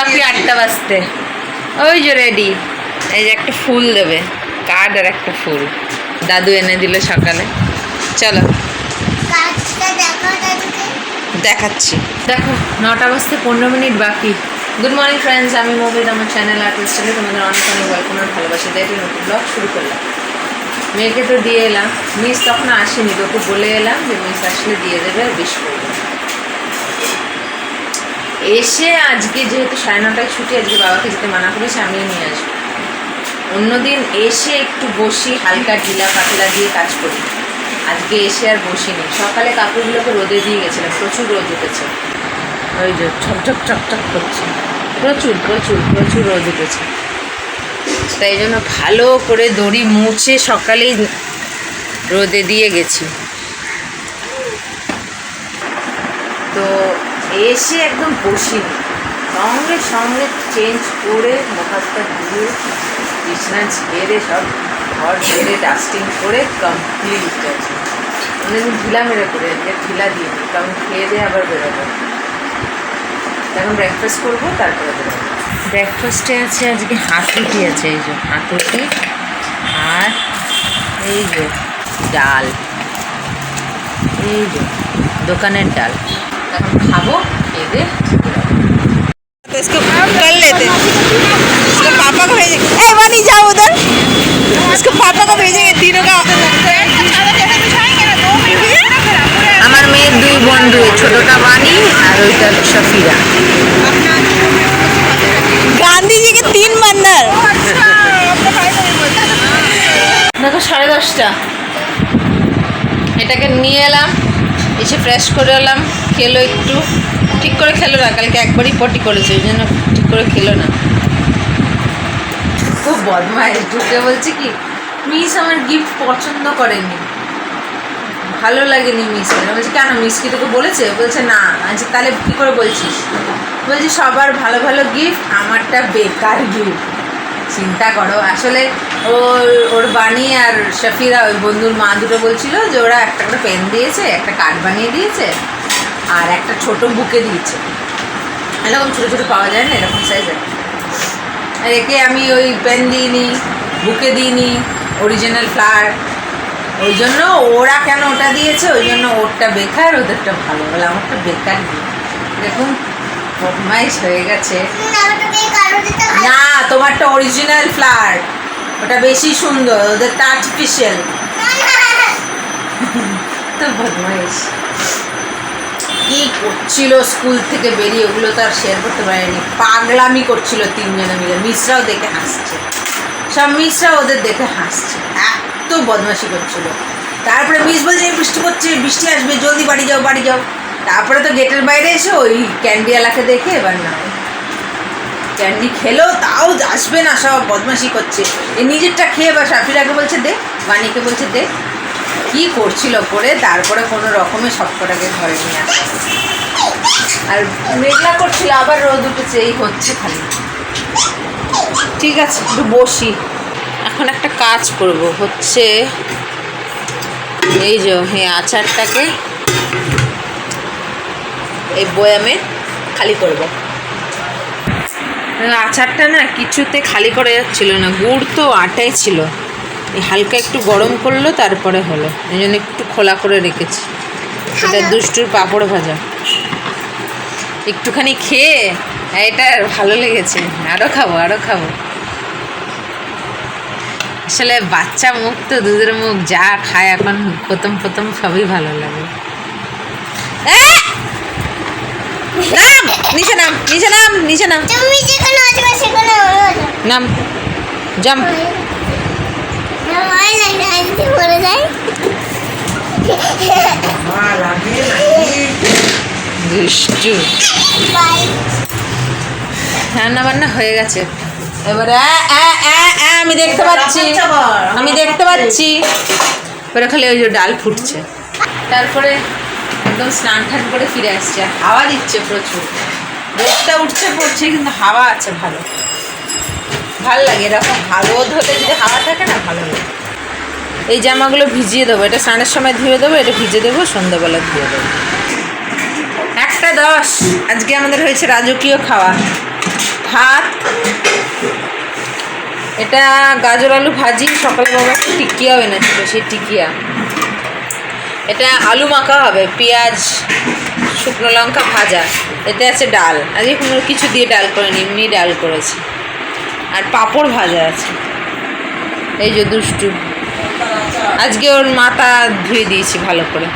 বাকি আটটা বাজতে। ওই যে রেডি এই যে একটা ফুল দেবে। কার্ড আর একটা ফুল। দাদু এনে দিল সকালে। চলো। দেখাচ্ছি। দেখো নটা বাজতে পনেরো মিনিট বাকি। গুড মর্নিং ফ্রেন্ডস আমি মোবিদ আমার চ্যানেল আর্টিস্টে তোমাদের অনেক অনেক ওয়েলকাম আর ভালোবাসা। দিয়ে একটি নতুন ব্লগ শুরু করলাম। মেয়েকে তো দিয়ে এলাম। মিস তখন আসেনি তোকে বলে এলাম যে মিস আসলে দিয়ে দেবে আর বিশ করবে। এসে আজকে যেহেতু সাড়ে নটায় ছুটি, আজকে বাবাকে যেতে মানা করেছে, আমিও নিয়ে আসব। অন্যদিন এসে একটু বসি, হালকা ঢিলা পাতলা দিয়ে কাজ করি। আজকে এসে আর বসিনি। সকালে কাপড়গুলোকে রোদে দিয়ে গেছিলাম, প্রচুর রোদ উঠেছে। ওই যে ঠকঠক ঠকঠক করছে। প্রচুর প্রচুর প্রচুর রোদ উঠেছে। তাই জন্য ভালো করে দড়ি মুছে সকালেই রোদে দিয়ে গেছি। তো এসে একদম বসিনি। সঙ্গে সঙ্গে চেঞ্জ করে মুখাতটা ধুয়ে বিছনা ঝেড়ে সব ঘর ঝেড়ে ডাস্টিং করে কমপ্লিট আছে অনেকদিন ঢিলা মেরে করে আজকে ঢিলা দিয়ে দিই, কারণ খেয়ে দিয়ে আবার বেরোবো। এখন ব্রেকফাস্ট করব, তারপরে বেরোবো। ব্রেকফাস্টে আছে আজকে হাতুটি আছে, এই যে হাতুটি আর এই যে ডাল। এই যে দোকানের ডাল। এখন খাবো খেয়ে तो इसको कर लेते इसको पापा को भेजेंगे ए बनी जाओ उधर इसको पापा को भेजेंगे तीनों का আমার মেয়ের দুই বন্ধু ছোটটা বাণী আর ওইটা শফিরা গান্ধী জি কে তিন বান্দার দেখো সাড়ে দশটা এটাকে নিয়ে এলাম এসে ফ্রেশ করে এলাম, খেলো একটু। ঠিক করে খেলো না, কালকে একবারই পটি করেছে, ওই জন্য ঠিক করে খেলো না। খুব বদমাইশ, ঢুকে বলছে কি, মিস আমার গিফট পছন্দ করেনি। ভালো লাগেনি মিসকে বলছি, কেন মিস কি তোকে বলেছে? বলছে, না। আচ্ছা তাহলে কী করে বলছিস? বলছি, সবার ভালো ভালো গিফট আমারটা বেকার গিফট চিন্তা করো, আসলে ওর ওর বাণী আর শফিরা ওই বন্ধুর মা দুটো বলছিল যে ওরা একটা করে পেন দিয়েছে একটা কার্ড বানিয়ে দিয়েছে আর একটা ছোট বুকে দিয়েছে। এরকম ছোটো ছোটো পাওয়া যায় না এরকম সাইজের আর একে আমি ওই পেন দিইনি বুকে দিইনি অরিজিনাল ফ্লাওয়ার ওই জন্য ওরা কেন ওটা দিয়েছে? ওই জন্য ওরটা বেকার ওদেরটা ভালো। বলে আমারটা বেকার। দেখুন বদমাইশ হয়ে গেছে। না তোমারটা অরিজিনাল ফ্লাওয়ার ওটা বেশি সুন্দর ওদেরটা আর্টিফিশিয়াল তো বদমাইশ। কি করছিল স্কুল থেকে বেরিয়ে, ওগুলো তো আর শেয়ার করতে পারেনি। পাগলামি করছিল তিনজনে মিলে। মিসরাও দেখে হাসছে। সব মিসরা ওদের দেখে হাসছে। এত বদমাশি করছিল। তারপরে মিস বলছে, "এই বৃষ্টি করছে বৃষ্টি আসবে, জলদি বাড়ি যাও বাড়ি যাও। তারপরে তো গেটের বাইরে এসে ওই ক্যান্ডিওয়ালাকে দেখে এবার না ক্যান্ডি খেলো, তাও আসবে না, সব বদমাশি করছে। এ নিজেরটা খেয়ে বা সাফিরাকে বলছে, দে। বাণীকে বলছে, দে। কি করছিল করে তারপরে কোনো রকমে সবকটাকে ঘরে নিয়ে আসে। আর মেঘলা করছিল, আবার রোদ উঠেছে, এই হচ্ছে খালি। ঠিক আছে, একটু বসি। এখন একটা কাজ করব, হচ্ছে এই যে হ্যাঁ আচারটাকে এই বয়ামে খালি করব। আচারটা না কিছুতে খালি করা যাচ্ছিল না গুড় তো আটাই ছিল। এই হালকা একটু গরম করল তারপরে হলো। এই জন্য একটু খোলা করে রেখেছি। এটা দুষ্টুর পাঁপড় ভাজা। একটুখানি খেয়ে এটা ভালো লেগেছে। আরও খাব আরও খাব। আসলে বাচ্চা মুখ তো দুধের মুখ যা খায় এখন প্রথম প্রথম সবই ভালো লাগে! নাম নিচে নাম নিচে নাম নিচে নাম। তুমি যেখানে আসবে সেখানে নাম জাম্প। হয় রান্না বান্না হয়ে গেছে। এবারে আমি দেখতে পাচ্ছি। আমি দেখতে পাচ্ছি। এবারে খালি ওই যে ডাল ফুটছে। তারপরে একদম স্নান টান করে ফিরে আসছে। হাওয়া দিচ্ছে প্রচুর। রোদটা উঠছে, পড়ছে, কিন্তু হাওয়া আছে ভালো। ভালো লাগে, এরকম ভালো হলে যদি হাওয়া থাকে না, ভালো লাগে। এই জামাগুলো ভিজিয়ে দেবো। এটা স্নানের সময় ধুয়ে দেবো, এটা ভিজে দেবো, সন্ধ্যাবেলা ধুয়ে দেবো। একটা দশ। আজকে আমাদের হয়েছে রাজকীয় খাওয়া। ভাত, এটা গাজর আলু ভাজি, সকালে বাবা টিকিয়াও এনেছিল সেই টিকিয়া। এটা আলু মাখা হবে, পেঁয়াজ, শুকনো লঙ্কা ভাজা। এতে আছে ডাল। আজকে কোনো কিছু দিয়ে ডাল করেনি, এমনি ডাল করেছি। আর পাঁপড় ভাজা আছে। এই যে দুষ্টু। আজকে ওর মাথা ধুয়ে দিয়েছি ভালো করে।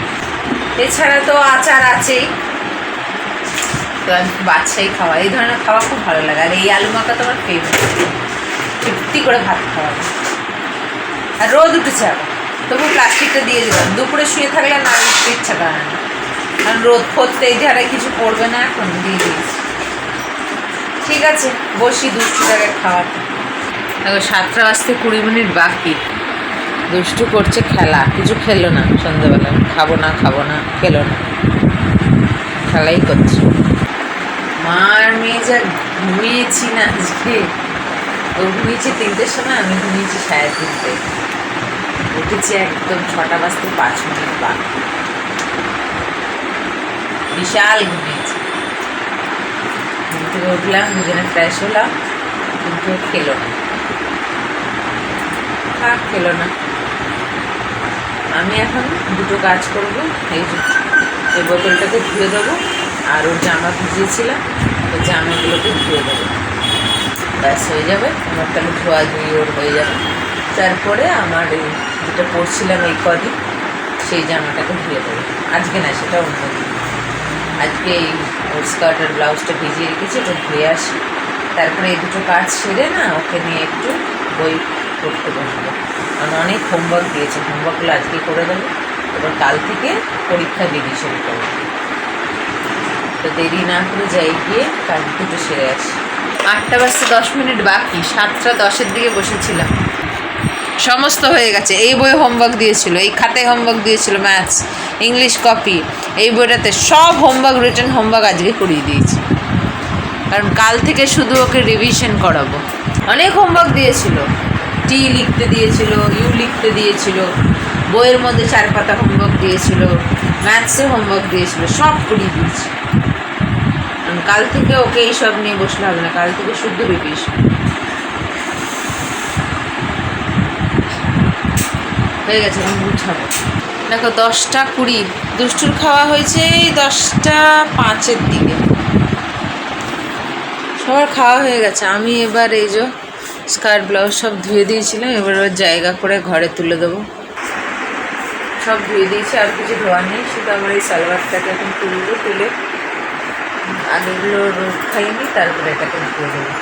এছাড়া তো আচার আছেই। তো আমি বাচ্চাই খাওয়া। এই ধরনের খাওয়া খুব ভালো লাগে। আর এই আলু মাখা তো আমার ফেভারিট তৃপ্তি করে ভাত খাওয়া। আর রোদ উঠেছে আবার। তবু প্লাস্টিকটা দিয়ে দিলাম। দুপুরে শুয়ে থাকলে না উঠতে ইচ্ছা করে না। কারণ রোদ ফোদতে এই ধারে কিছু পড়বে না এখন, দিয়ে দিয়েছি। ঠিক আছে, বসি দুষ্টুটাকে খাওয়াতে। দেখো, সাতটা বাজতে কুড়ি মিনিট বাকি। দুষ্টু করছে খেলা, কিছু খেলো না সন্ধ্যাবেলা। খাব না খাব না, খেলো না। খেলাই করছে। মার মেয়ে যা ঘুমিয়েছি না আজকে। ও ঘুমিয়েছে তিনটের সময়, আমি ঘুমিয়েছি সাড়ে তিনটে। উঠেছি একদম ছটা বাজতে পাঁচ মিনিট বাকি। বিশাল ঘুমিয়েছি ঘুম থেকে উঠলাম, দুজনে ফ্রেশ হলাম, কিন্তু খেলো না। থাক খেলো না। আমি এখন দুটো কাজ করব, এই এই বোতলটাকে ধুয়ে দেবো, আর ওর জামা ভিজিয়েছিলাম ওই জামাগুলোকে ধুয়ে দেবো। ব্যাস, হয়ে যাবে। আমার তাহলে ধোয়া ধুয়ে ওর হয়ে যাবে। তারপরে আমার এই যেটা পরছিলাম এই কদিন, সেই জামাটাকে ধুয়ে দেবো। আজকে না, সেটা অন্য দিন। আজকে এই স্কার্ট আর ব্লাউজটা ভিজিয়ে রেখেছি ওটা ধুয়ে আসি। তারপরে এই দুটো কাজ সেরে না, ওকে নিয়ে একটু বই পড়তে বসবো। কারণ অনেক হোমওয়ার্ক দিয়েছে হোমওয়ার্কগুলো আজকে করে দেবো। এবার কাল থেকে পরীক্ষা দিবি শুরু করব। তো দেরি না করে যাই গিয়ে কাজ দুটো সেরে আসি। আটটা বাজতে দশ মিনিট বাকি, সাতটা দশের দিকে বসেছিলাম। সমস্ত হয়ে গেছে। এই বইয়ে হোমওয়ার্ক দিয়েছিল, এই খাতায় হোমওয়ার্ক দিয়েছিল ম্যাথস ইংলিশ কপি এই বইটাতে সব হোমওয়ার্ক রিটার্ন হোমওয়ার্ক আজকে করিয়ে দিয়েছি। কারণ কাল থেকে শুধু ওকে রিভিশন করাবো। অনেক হোমওয়ার্ক দিয়েছিল। টি লিখতে দিয়েছিল ইউ লিখতে দিয়েছিল, বইয়ের মধ্যে চার পাতা হোমওয়ার্ক দিয়েছিল ম্যাথসে হোমওয়ার্ক দিয়েছিল, সব করিয়ে দিয়েছি। কারণ কাল থেকে ওকে এইসব নিয়ে বসলে হবে না, কাল থেকে শুদ্ধ রিভিশন হয়ে গেছে গুছাবো দেখো, দশটা কুড়ি। দুষ্টুর খাওয়া হয়েছে এই দশটা পাঁচের দিকে। সবার খাওয়া হয়ে গেছে। আমি এবার এই যে স্কার্ট, ব্লাউজ সব ধুয়ে দিয়েছিলাম, এবার ওর জায়গা করে ঘরে তুলে দেবো। সব ধুয়ে দিয়েছি, আর কিছু ধোয়া নেই, শুধু আমার এই সালোয়ারটাকে এখন তুলবো, তুলে আগেগুলো রোদ খাইনি তারপরে এটাকে ধুয়ে দেবো।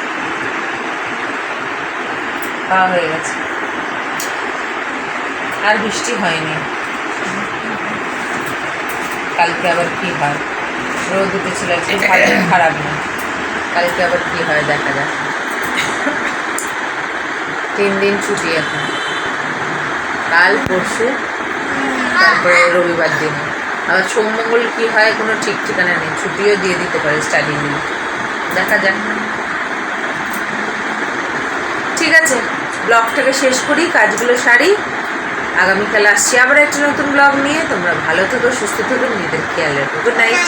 খাওয়া হয়ে গেছে। আর বৃষ্টি হয়নি। কালকে আবার কি হয়? রোদ উঠেছিল খারাপ না। কালকে আবার কি হয় দেখা যাক। তিন দিন ছুটি এখন। কাল, পরশু, তারপরে রবিবার দিন। আবার সোমমঙ্গল কি হয় কোনো ঠিক ঠিকানা নেই। ছুটিও দিয়ে দিতে পারে স্টাডি নিয়ে দেখা যাক। ঠিক আছে ব্লগটাকে শেষ করি, কাজগুলো সারি। আগামীকাল আসছি আবার একটা নতুন ব্লগ নিয়ে। তোমরা ভালো থেকো, সুস্থ থেকো, নিজেদের খেয়াল রাখো। Good night